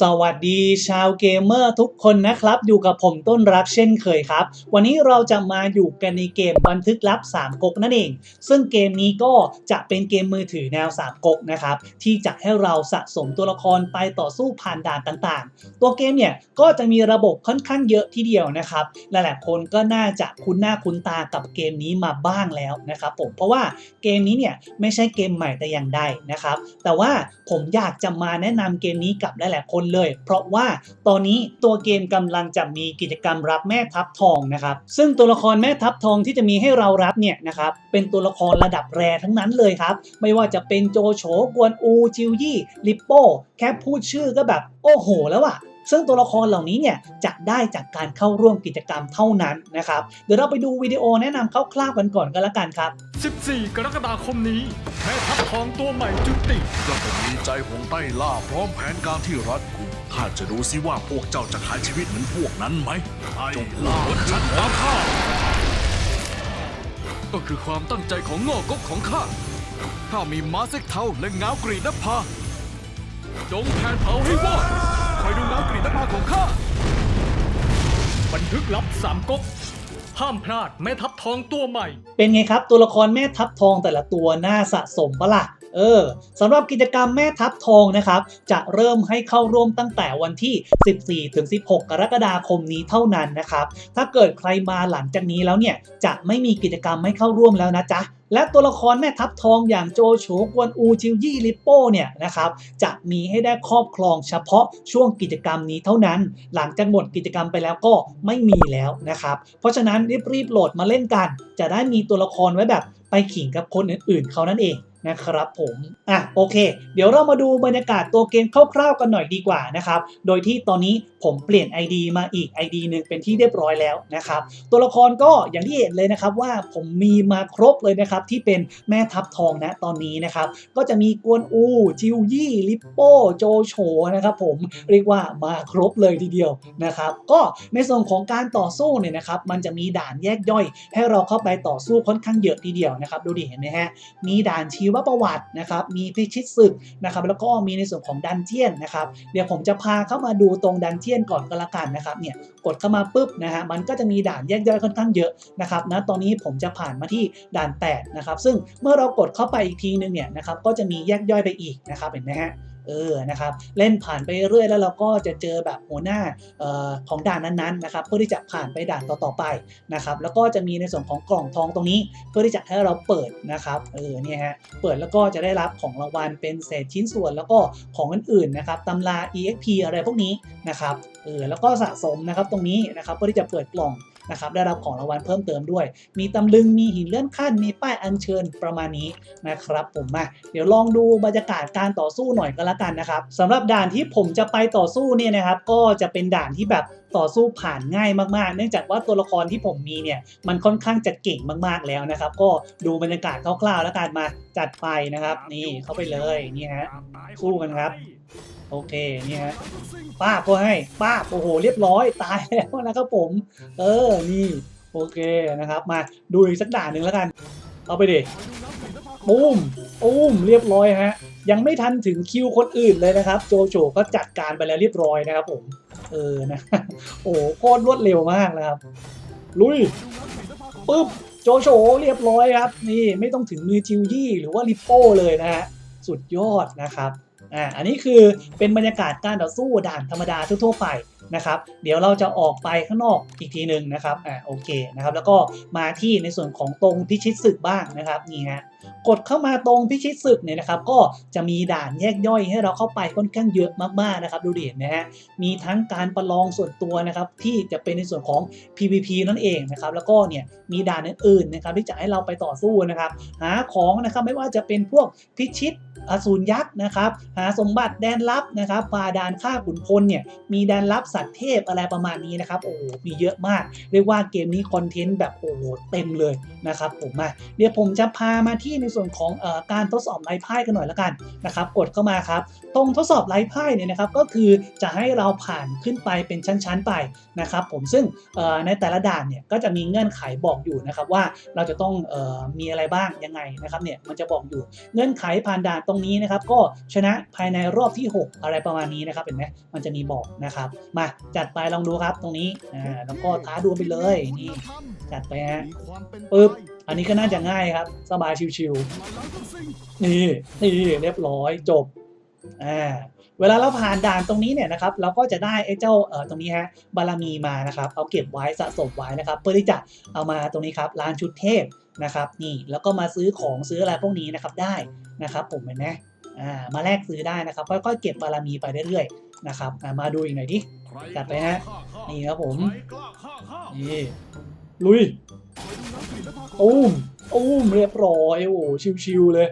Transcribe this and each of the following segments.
สวัสดีชาวเกมเมอร์ทุกคนนะครับ อยู่กับผมต้นรักเช่นเคยครับ วันนี้เราจะมาอยู่กันในเกมบันทึกลับ 3ก๊กนั่นเอง ซึ่งเกมนี้ก็จะเป็นเกมมือถือแนว 3ก๊กนะครับ ที่จะให้เราสะสมตัวละครไปต่อสู้ผ่านด่านต่างๆ ตัวเกมเนี่ยก็จะมีระบบค่อนข้างเยอะทีเดียวนะครับหลายๆคนก็น่าจะคุ้นหน้าคุ้นตากับเกมนี้มาบ้างแล้วนะครับผมเพราะว่าเกมนี้เนี่ยไม่ใช่เกมใหม่แต่อย่างใดนะครับแต่ว่าผมอยากจะมาแนะนำเกมนี้กับหลายๆคนเลย เพราะว่าตอนนี้ตัวเกมกำลังจะมีกิจกรรมรับแม่ทัพทองนะครับ ซึ่งตัวละครแม่ทัพทองที่จะมีให้เรารับเนี่ยนะครับเป็นตัวละครระดับแรทั้งนั้นเลยครับ ไม่ว่าจะเป็นโจโฉกวนอูจิวยี่ลิปโป้แค่พูดชื่อก็แบบโอ้โหแล้วอะ ซึ่งตัวละครเหล่านี้เนี่ยจะได้จากการเข้าร่วมกิจกรรมเท่านั้นนะครับ เดี๋ยวเราไปดูวิดีโอแนะนำคร่าวๆกันก่อนก็แล้วกันครับ 14 กรกฎาคมนี้ แม่ทัพทองตัวใหม่จุติเราจะมีใจหงใต้ล่าพร้อมแผนการที่รัดกุมข้าจะดูซิว่าพวกเจ้าจะขายชีวิตเหมือนพวกนั้นไหมจงล่าวัชันอาฆาตก็คือความตั้งใจของงอกกของข้าข้ามีม้าเซ็กเทาและง้าวกรีดนภาจงแผนเผาให้วอดคอ ยดูง้าวกรีดนภาของข้า บันทึกลับสามก๊กห้ามพลาดแม่ทัพทองตัวใหม่ เป็นไงครับ ตัวละครแม่ทัพทองแต่ละตัวน่าสะสมปะล่ะ เออสำหรับกิจกรรมแม่ทัพทองนะครับ จะเริ่มให้เข้าร่วมตั้งแต่วันที่ 14ถึง16 กรกฎาคมนี้เท่านั้นนะครับ ถ้าเกิดใครมาหลังจากนี้แล้วเนี่ย จะไม่มีกิจกรรมให้เข้าร่วมแล้วนะจ๊ะและตัวละครแม่ทัพทองอย่างโจโฉกวนอูจิวยี่ลิปโป้เนี่ยนะครับจะมีให้ได้ครอบครองเฉพาะช่วงกิจกรรมนี้เท่านั้น หลังจากหมดกิจกรรมไปแล้วก็ไม่มีแล้วนะครับ เพราะฉะนั้นรีบๆโหลดมาเล่นกัน จะได้มีตัวละครไว้แบบไปขิงกับคนอื่นๆเขานั่นเอง นะครับผมอะโอเค เดี๋ยวเรามาดูบรรยากาศตัวเกมคร่าวๆกันหน่อยดีกว่านะครับ โดยที่ตอนนี้ผมเปลี่ยน ID มาอีก ID หนึ่งเป็นที่เรียบร้อยแล้วนะครับ ตัวละครก็อย่างที่เห็นเลยนะครับว่าผมมีมาครบเลยนะครับที่เป็นแม่ทัพทองนะตอนนี้นะครับ ก็จะมีกวนอู จิวยี่ ลิปโป้ โจโฉนะครับผมเรียกว่ามาครบเลยทีเดียวนะครับ ก็ในส่วนของการต่อสู้เนี่ยนะครับ มันจะมีด่านแยกย่อย ให้เราเข้าไปต่อสู้ค่อนข้างเยอะทีเดียวนะครับ ดูดิเห็นไหมฮะมีด่านชีววประวัตินะครับมีพิชิตศึกนะครับแล้วก็มีในส่วนของดันเจียนนะครับเดี๋ยวผมจะพาเข้ามาดูตรงดันเจียนก่อนก็แล้วกันนะครับเนี่ยกดเข้ามาปุ๊บนะฮะมันก็จะมีด่านแยกย่อยค่อนข้างเยอะนะครับนะตอนนี้ผมจะผ่านมาที่ด่าน8นะครับซึ่งเมื่อเรากดเข้าไปอีกทีนึงเนี่ยนะครับก็จะมีแยกย่อยไปอีกนะครับเห็นไหมฮะ เออนะครับเล่นผ่านไปเรื่อยแล้วเราก็จะเจอแบบหัวหน้าออของด่านนั้นๆนะครับเพื่อที่จะผ่านไปด่านต่อๆไปนะครับแล้วก็จะมีในส่วนของกล่องทองตรงนี้ เพื่อที่จะให้เราเปิดนะครับเออเนี่ยฮะเปิดแล้วก็จะได้รับของรางวัลเป็นเศษชิ้นส่วน แล้วก็ของอื่นๆนะครับตำรา EXP อะไรพวกนี้นะครับเออแล้วก็สะสมนะครับตรงนี้นะครับเพื่อที่จะเปิดกล่อง นะครับได้รับของรางวัลเพิ่มเติมด้วย มีตำลึงมีหินเลื่อนขั้นมีป้ายอัญเชิญประมาณนี้นะครับผมมาเดี๋ยวลองดูบรรยากาศการต่อสู้หน่อยก็แล้วกันนะครับสำหรับด่านที่ผมจะไปต่อสู้เนี่ยนะครับก็จะเป็นด่านที่แบบ ต่อสู้ผ่านง่ายมากๆ เนื่องจากว่าตัวละครที่ผมมีเนี่ยมันค่อนข้างจะเก่งมากๆแล้วนะครับ ก็ดูบรรยากาศคร่าวๆแล้วกันมาจัดไปนะครับ นี่เข้าไปเลยนี่ฮะสู้กันครับ โอเคนี่ฮะป้าก็ให้ป้าโอ้โหเรียบร้อยตายแล้วนะครับผม เออนี่โอเคนะครับ มาดูอีกสักด่านหนึ่งแล้วกันเอาไปดิปุ้มปุ้มเรียบร้อยฮะยังไม่ทันถึงคิวคนอื่นเลยนะครับ โจโฉก็จัดการไปแล้วเรียบร้อยนะครับผม เออนะ โอ้โหโคตรรวดเร็วมากนะครับ ลุยปึ๊บโจโฉเรียบร้อยครับ นี่ไม่ต้องถึงมือจิวยี่หรือว่าลิปโป้เลยนะฮะสุดยอดนะครับอ่าอันนี้คือเป็นบรรยากาศการต่อสู้ด่านธรรมดาทั่วๆไป นะครับ เดี๋ยวเราจะออกไปข้างนอกอีกทีหนึ่งนะครับอ่าโอเคนะครับแล้วก็มาที่ในส่วนของตรงพิชิตศึกบ้างนะครับนี่ฮะกดเข้ามาตรงพิชิตศึกเนี่ยนะครับ ก็จะมีด่านแยกย่อยให้เราเข้าไปค่อนข้างเยอะมากๆนะครับ ดูดิเห็นไหมฮะมีทั้งการประลองส่วนตัวนะครับ ที่จะเป็นในส่วนของ PVP นั่นเองนะครับ แล้วก็เนี่ยมีด่านอื่นๆนะครับ ที่จะให้เราไปต่อสู้นะครับ หาของนะครับไม่ว่าจะเป็นพวกพิชิตอสูรยักษ์นะครับ หาสมบัติแดนลับนะครับฝ่าด่านฆ่าขุนพลเนี่ยมีแดนลับสัตว์เทพอะไรประมาณนี้นะครับโอ้โหมีเยอะมาก เรียกว่าเกมนี้คอนเทนต์แบบโอ้โหเต็มเลยนะครับผมมาเดี๋ยวผมจะพามาที่ในส่วนของอการทดสอบไร้พ่ายกันหน่อยละกันนะครับกดเข้ามาครับ ตรงทดสอบไร้พ่ายเนี่ยนะครับก็คือจะให้เราผ่านขึ้นไปเป็นชั้นๆไปนะครับผมซึ่งในแต่ละด่านเนี่ยก็จะมีเงื่อนไขบอกอยู่นะครับว่าเราจะต้องออมีอะไรบ้างยังไงนะครับเนี่ยมันจะบอกอยู่เงื่อนไขผ่านด่านตรงนี้นะครับก็ชนะภายในรอบที่ 6 อะไรประมาณนี้นะครับเห็นไหมมันจะมีบอกนะครับมาจัดไปลองดูครับตรงนี้อ่าแล้วก็ท้าดวลไปเลยนี่จัดไปฮะปึ๊บอันนี้ก็น่าจะง่ายครับ สบายชิวๆนี่นี่เรียบร้อยจบอ่าเวลาเราผ่านด่านตรงนี้เนี่ยนะครับเราก็จะได้ไอ้เจ้าเอ่อตรงนี้ฮะบารมีมานะครับ เอาเก็บไว้สะสมไว้นะครับ เพื่อที่จะเอามาตรงนี้ครับลานชุดเทพนะครับ นี่แล้วก็มาซื้อของซื้ออะไรพวกนี้นะครับได้นะครับผมเห็นไหมอ่ามาแลกซื้อได้นะครับค่อยๆเก็บบารมีไปเรื่อยๆนะครับมาดูอีกหน่อยดิ จัดไปฮะ นี่ครับผม นี่ ลุยอุ้มอุ้มเรียบร้อยโอ้โหชิวๆเลย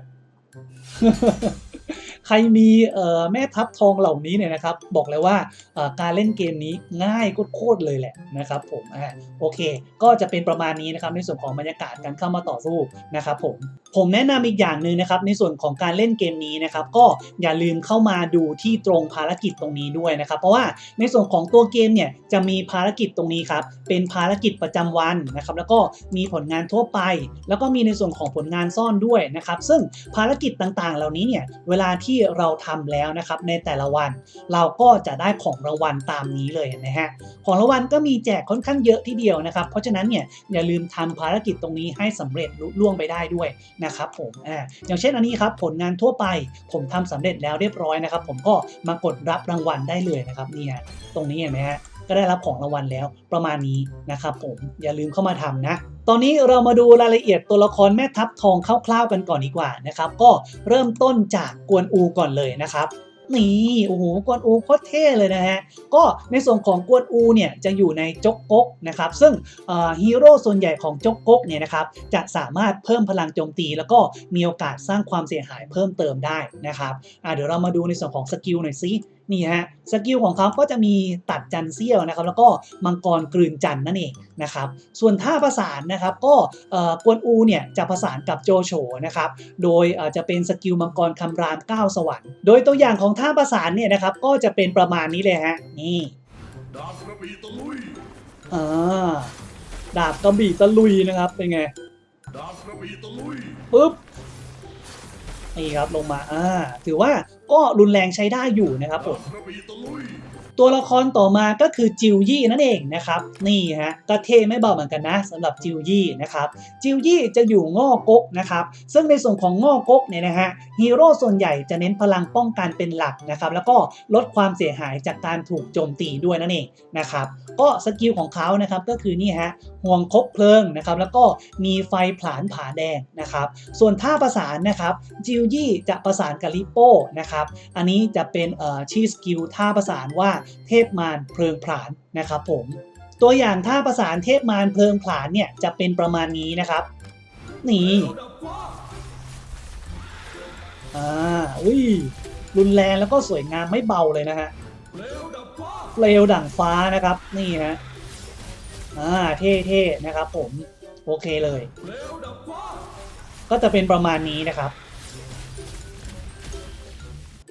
ใครมีเอ่อแม่ทัพทองเหล่านี้เนี่ยนะครับ บอกเลยว่าเอ่อการเล่นเกมนี้ง่ายโคตรเลยแหละนะครับผมอ่าโอเค ก็จะเป็นประมาณนี้นะครับในส่วนของบรรยากาศการเข้ามาต่อสู้นะครับผมผมแนะนำอีกอย่างหนึ่งนะครับในส่วนของการเล่นเกมนี้นะครับก็อย่าลืมเข้ามาดูที่ตรงภารกิจตรงนี้ด้วยนะครับ เพราะว่าในส่วนของตัวเกมเนี่ยจะมีภารกิจตรงนี้ครับเป็นภารกิจประจำวันนะครับแล้วก็มีผลงานทั่วไป แล้วก็มีในส่วนของผลงานซ่อนด้วยนะครับ ซึ่งภารกิจต่างๆ เหล่านี้เนี่ยเวลาที่เราทำแล้วนะครับในแต่ละวัน เราก็จะได้ของรางวัลตามนี้เลยนะฮะของรางวัลก็มีแจกค่อนข้างเยอะทีเดียวนะครับ เพราะฉะนั้นเนี่ยอย่าลืมทำภารกิจตรงนี้ให้สำเร็จลุล่วงไปได้ด้วยนะครับผมอ่าอย่างเช่นอันนี้ครับผลงานทั่วไปผมทำสำเร็จแล้วเรียบร้อยนะครับ ผมก็มากดรับรางวัลได้เลยนะครับเนี่ยตรงนี้เห็นไหมฮะก็ได้รับของรางวัลแล้วประมาณนี้นะครับผมอย่าลืมเข้ามาทำนะตอนนี้เรามาดูรายละเอียดตัวละครแม่ทัพทองคร่าวๆกันก่อนดีกว่านะครับ ก็เริ่มต้นจากกวนอูก่อนเลยนะครับ นี่โอ้โหกวนอูโคตรเท่เลยนะฮะก็ในส่วนของกวนอูเนี่ยจะอยู่ในจกก๊กนะครับซึ่งฮีโร่ส่วนใหญ่ของจกก๊กเนี่ยนะครับจะสามารถเพิ่มพลังโจมตี แล้วก็มีโอกาสสร้างความเสียหายเพิ่มเติมได้นะครับเดี๋ยวเรามาดูในส่วนของสกิลหน่อยซิ นี่ฮะสกิลของเขาก็จะมีตัดจันเซี่ยวนะครับแล้วก็มังกรกลืนจันนั่นเองนะครับส่วนท่าประสานนะครับก็เอ่อกวนอูเนี่ยจะประสานกับโจโฉนะครับโดยเอ่อจะเป็นสกิลมังกรคำรามก้าวสวรรค์โดยตัวอย่างของท่าประสานเนี่ยนะครับก็จะเป็นประมาณนี้เลยฮะนี่ดาบกระบี่ตะลุยอ่าดาบกระบี่ตะลุยนะครับเป็นไงดาบกระบี่ตะลุยปุ๊บ นี่ครับลงมาอ่าถือว่าก็รุนแรงใช้ได้อยู่นะครับผมดาบกระบี่ตะลุยตัวละครต่อมาก็คือจิวยี่นั่นเองนะครับนี่ฮะก็เท่ไม่เบาเหมือนกันนะสำหรับจิวยี่นะครับจิวยี่จะอยู่ง่อกกนะครับซึ่งในส่วนของง่อกกเนี่ยนะฮะฮีโร่ส่วนใหญ่จะเน้นพลังป้องกันเป็นหลักนะครับแล้วก็ลดความเสียหายจากการถูกโจมตีด้วยนั่นเองนะครับ ก็สกิลของเขานะครับก็คือนี่ฮะห่วงคบเพลิงนะครับแล้วก็มีไฟผลาญผาแดงนะครับ ส่วนท่าประสานนะครับจิวยี่จะประสานกับลิโป้นะครับอันนี้จะเป็นเอ่อชื่อสกิลท่าประสานว่าเทพมารเพลิงผลาญนะครับผมตัวอย่างท่าประสานเทพมารเพลิงผลาญเนี่ยจะเป็นประมาณนี้นะครับ นี่อ่าอุ้ยรุนแรงแล้วก็สวยงามไม่เบาเลยนะฮะ เปลวดั่งฟ้านะครับ นี่ฮะอ่าเท่ๆนะครับผม โอเคเลย ก็จะเป็นประมาณนี้นะครับ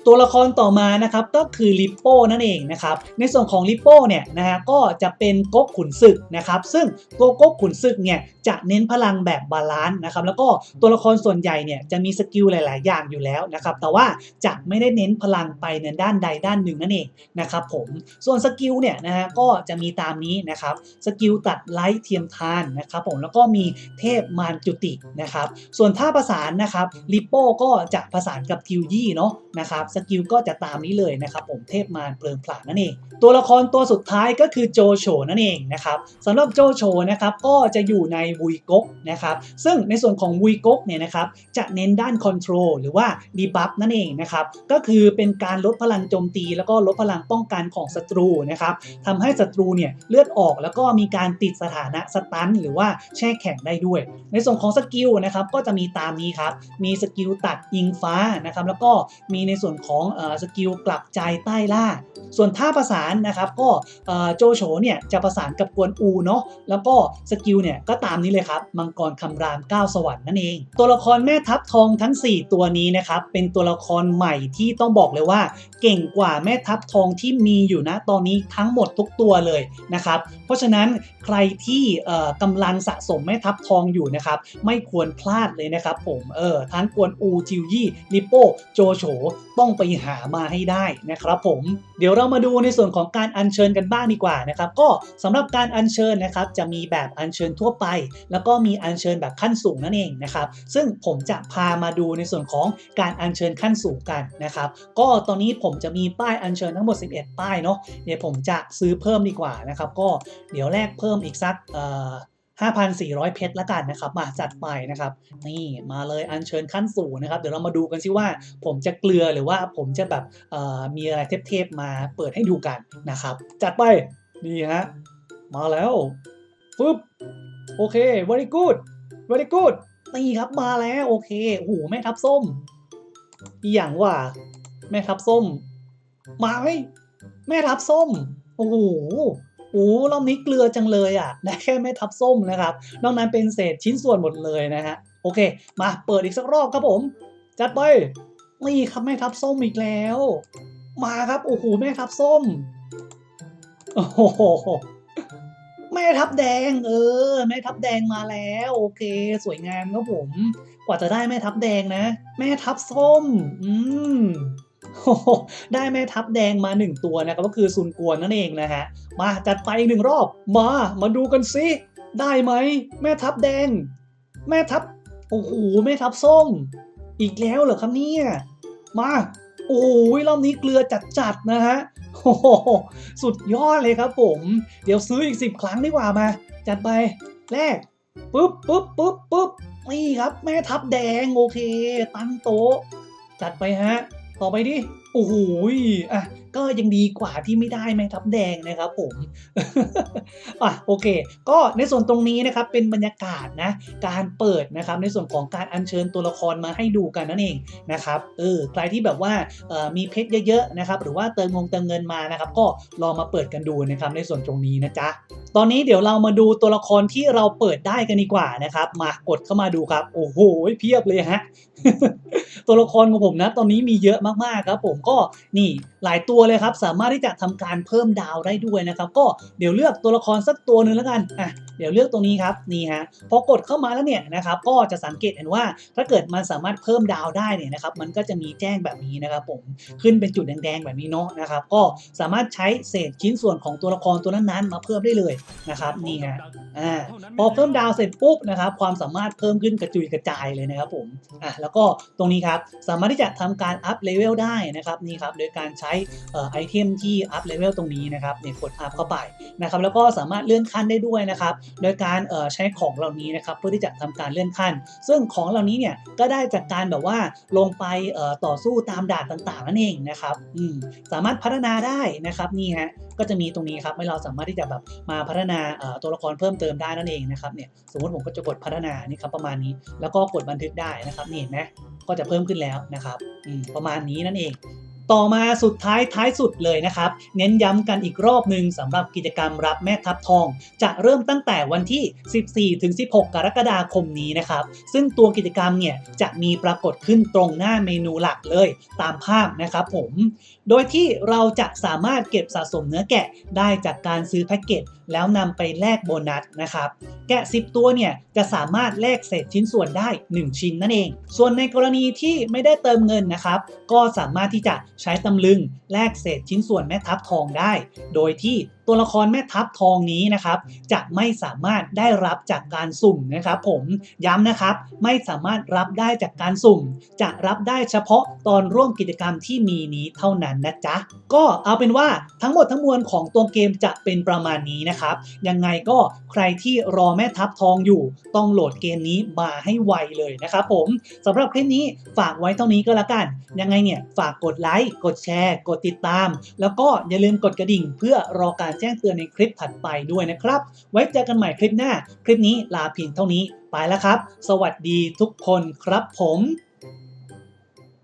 ตัวละครต่อมานะครับก็คือลิปโป้นั่นเองนะครับในส่วนของลิปโป้เนี่ยนะฮะก็จะเป็นก๊กขุนศึกนะครับซึ่งตัวก๊กขุนศึกเนี่ยจะเน้นพลังแบบบาลานซ์นะครับแล้วก็ตัวละครส่วนใหญ่เนี่ยจะมีสกิลหลาย ๆ อย่างอยู่แล้วนะครับแต่ว่าจะไม่ได้เน้นพลังไปในด้านใดด้านหนึ่งนั่นเองนะครับผมส่วนสกิลเนี่ยนะฮะก็จะมีตามนี้นะครับสกิลตัดไลท์เทียมทานนะครับผมแล้วก็มีเทพมารจุตินะครับส่วนท่าประสานนะครับลิปโป้ก็จะประสานกับทิวยี่เนาะนะครับสกิลก็จะตามนี้เลยนะครับผมเทพมารเพลิงผลาญนั่นเอง ตัวละครตัวสุดท้ายก็คือโจโฉนั่นเองนะครับสำหรับโจโฉนะครับก็จะอยู่ในวุยก๊กนะครับซึ่งในส่วนของวุยก๊กเนี่ยนะครับจะเน้นด้านคอนโทรลหรือว่าดีบัฟนั่นเองนะครับก็คือเป็นการลดพลังโจมตี แล้วก็ลดพลังป้องกันของศัตรูนะครับทำให้ศัตรูเนี่ยเลือดออกแล้วก็มีการติดสถานะสตันหรือว่าแช่แข็งได้ด้วย ในส่วนของสกิลนะครับก็จะมีตามนี้ครับมีสกิลตัดอิงฟ้านะครับแล้วก็มีในส่วนของอสกิลกลับใจใต้ล่า ส่วนท่าประสานนะครับก็โจโฉเนี่ยจะประสานกับกวนอูเนาะแล้วก็สกิลเนี่ยก็ตามนี้เลยครับมังกรคำรามก้าวสวรรค์นั่นเอง ตัวละครแม่ทัพทองทั้ง 4 ตัวนี้นะครับเป็นตัวละครใหม่ที่ต้องบอกเลยว่า เก่งกว่าแม่ทัพทองที่มีอยู่นะตอนนี้ทั้งหมดทุกตัวเลยนะครับเพราะฉะนั้นใครที่กำลังสะสมแม่ทัพทองอยู่นะครับไม่ควรพลาดเลยนะครับผมเออทั้งกวนอูจิวยี่ลิโป้โจโฉต้องไปหามาให้ได้นะครับผมเดี๋ยวเรามาดูในส่วนของการอัญเชิญกันบ้างดีกว่านะครับก็สำหรับการอัญเชิญนะครับจะมีแบบอัญเชิญทั่วไป แล้วก็มีอัญเชิญแบบขั้นสูงนั่นเองนะครับซึ่งผมจะพามาดูในส่วนของการอัญเชิญขั้นสูงกันนะครับก็ตอนนี้ผมจะมีป้ายอัญเชิญทั้งหมด 11 ป้ายเนาะเดี๋ยวผมจะซื้อเพิ่มดีกว่านะครับก็เดี๋ยวแลกเพิ่มอีกสักเอ่อ 5,400 เพชรละกันนะครับ มาจัดไปนะครับ นี่มาเลยอัญเชิญขั้นสูงนะครับ เดี๋ยวเรามาดูกันซิว่า ผมจะเกลือหรือว่าผมจะแบบมีอะไรเทพๆมาเปิดให้ดูกันนะครับ จัดไป นี่ฮะ มาแล้วปึ๊บโอเค very good very good นี่ครับมาแล้วโอเคโอ้โหแม่ทับส้ม อีอย่างว่า แม่ทับส้ม มาเฮ้ยแม่ทับส้ม โอ้โห โอ้โหรอบนี้เกลือจังเลยอะได้แค่แม่ทับส้มนะครับ นอกนั้นเป็นเศษชิ้นส่วนหมดเลยนะฮะ โอเค มาเปิดอีกสักรอบครับผม จัดไป นี่ครับแม่ทับส้มอีกแล้ว มาครับโอ้โหแม่ทับส้ม โอ้โหแม่ทับแดง เออ แม่ทับแดงมาแล้ว โอเค สวยงามครับผม กว่าจะได้แม่ทับแดงนะ แม่ทับส้ม อืมโอ้โห ได้แม่ทับแดงมาหนึ่งตัวนะครับก็คือซุนกวนนั่นเองนะฮะ มาจัดไปอีกหนึ่งรอบมา มาดูกันสิได้ไหม แม่ทับแดง แม่ทับโอ้โหแม่ทับส้ม อีกแล้วเหรอครับเนี่ย มาโอ้ยรอบนี้เกลือจัดๆนะฮะโอ้โหสุดยอดเลยครับผม เดี๋ยวซื้ออีกสิบครั้งดีกว่ามา จัดไปแรกปุ๊บปุ๊บปุ๊บปุ๊บนี่ครับ แม่ทับแดง โอเค ตั้งโต๊ะ จัดไปฮะ ต่อไปดิ โอ้โหอะก็ยังดีกว่าที่ไม่ได้แม่ทับแดงนะครับผมอะโอเค ก็ในส่วนตรงนี้นะครับเป็นบรรยากาศนะการเปิดนะครับในส่วนของการอัญเชิญตัวละครมาให้ดูกันนั่นเองนะครับเออใครที่แบบว่ามีเพชรเยอะๆนะครับหรือว่าเติมงงเติมเงินมานะครับก็ลองมาเปิดกันดูนะครับในส่วนตรงนี้นะจ๊ะตอนนี้เดี๋ยวเรามาดูตัวละครที่เราเปิดได้กันดีกว่านะครับ มากดเข้ามาดูครับ โอ้โหเพียบเลยฮะตัวละครของผมนะ ตอนนี้มีเยอะมากๆครับ ผมก็นี่หลายตัวเลยครับ สามารถที่จะทำการเพิ่มดาวได้ด้วยนะครับ ก็เดี๋ยวเลือกตัวละครสักตัวหนึ่งแล้วกันอะเดี๋ยวเลือกตรงนี้ครับนี่ฮะพอกดเข้ามาแล้วเนี่ยนะครับก็จะสังเกตเห็นว่าถ้าเกิดมันสามารถเพิ่มดาวได้เนี่ยนะครับมันก็จะมีแจ้งแบบนี้นะครับผมขึ้นเป็นจุดแดงๆแบบนี้เนาะนะครับก็สามารถใช้เศษชิ้นส่วนของตัวละครตัวนั้นๆ มาเพิ่มได้เลยนะครับนี่ฮะอ่าพอเพิ่มดาวเสร็จปุ๊บนะครับความสามารถเพิ่มขึ้นกระจุยกระจายเลยนะครับผมอะแล้วก็ตรงนี้ครับสามารถที่จะทำการอัพเลเวลได้นะครับนี่ครับโดยการใช้ไอเทมที่อัพเลเวลตรงนี้นะครับเนี่ยกดอัพเข้าไปนะครับแล้วก็สามารถเลื่อนขั้นได้ด้วยนะครับโดยการใช้ของเหล่านี้นะครับเพื่อที่จะทำการเลื่อนขั้น ซึ่งของเหล่านี้เนี่ยก็ได้จากการแบบว่าลงไปต่อสู้ตามด่านต่างๆนั่นเองนะครับสามารถพัฒนาได้นะครับนี่ฮะก็จะมีตรงนี้ครับให้เราสามารถที่จะแบบมาพัฒนาตัวละครเพิ่มเติมได้นั่นเองนะครับเนี่ยสมมติผมก็จะกดพัฒนานี่ครับประมาณนี้ แล้วก็กดบันทึกได้นะครับนี่เห็นไหมก็จะเพิ่มขึ้นแล้วนะครับประมาณนี้นั่นเอง ต่อมาสุดท้ายท้ายสุดเลยนะครับ เน้นย้ำกันอีกรอบหนึ่งสำหรับกิจกรรมรับแม่ทับทอง จะเริ่มตั้งแต่วันที่ 14 ถึง 16 กรกฎาคมนี้นะครับ ซึ่งตัวกิจกรรมเนี่ยจะมีปรากฏขึ้นตรงหน้าเมนูหลักเลย ตามภาพนะครับผม โดยที่เราจะสามารถเก็บสะสมเนื้อแกะได้จากการซื้อแพ็กเกจแล้วนำไปแลกโบนัสนะครับแกะ 10 ตัวเนี่ยจะสามารถแลกเศษชิ้นส่วนได้ 1 ชิ้นนั่นเอง ส่วนในกรณีที่ไม่ได้เติมเงินนะครับ ก็สามารถที่จะใช้ตำลึง แลกเศษชิ้นส่วนแม่ทัพทองได้ โดยที่ตัวละครแม่ทัพทองนี้นะครับ จะไม่สามารถได้รับจากการสุ่มนะครับผมย้ำนะครับไม่สามารถรับได้จากการสุ่ม จะรับได้เฉพาะตอนร่วมกิจกรรมที่มีนี้เท่านั้นนะจ๊ะก็เอาเป็นว่าทั้งหมดทั้งมวลของตัวเกมจะเป็นประมาณนี้นะครับ ยังไงก็ใครที่รอแม่ทัพทองอยู่ต้องโหลดเกมนี้มาให้ไวเลยนะครับผมสำหรับคลิปนี้ฝากไว้เท่านี้ก็แล้วกัน ยังไงเนี่ยฝากกดไลค์กดแชร์ กดดติดตาม แล้วก็อย่าลืมกดกระดิ่ง เพื่อรอการแจ้งเตือนในคลิปถัดไปด้วยนะครับ ไว้เจอกันใหม่คลิปหน้า คลิปนี้ลาเพียงเท่านี้ไปแล้วครับ สวัสดีทุกคนครับผม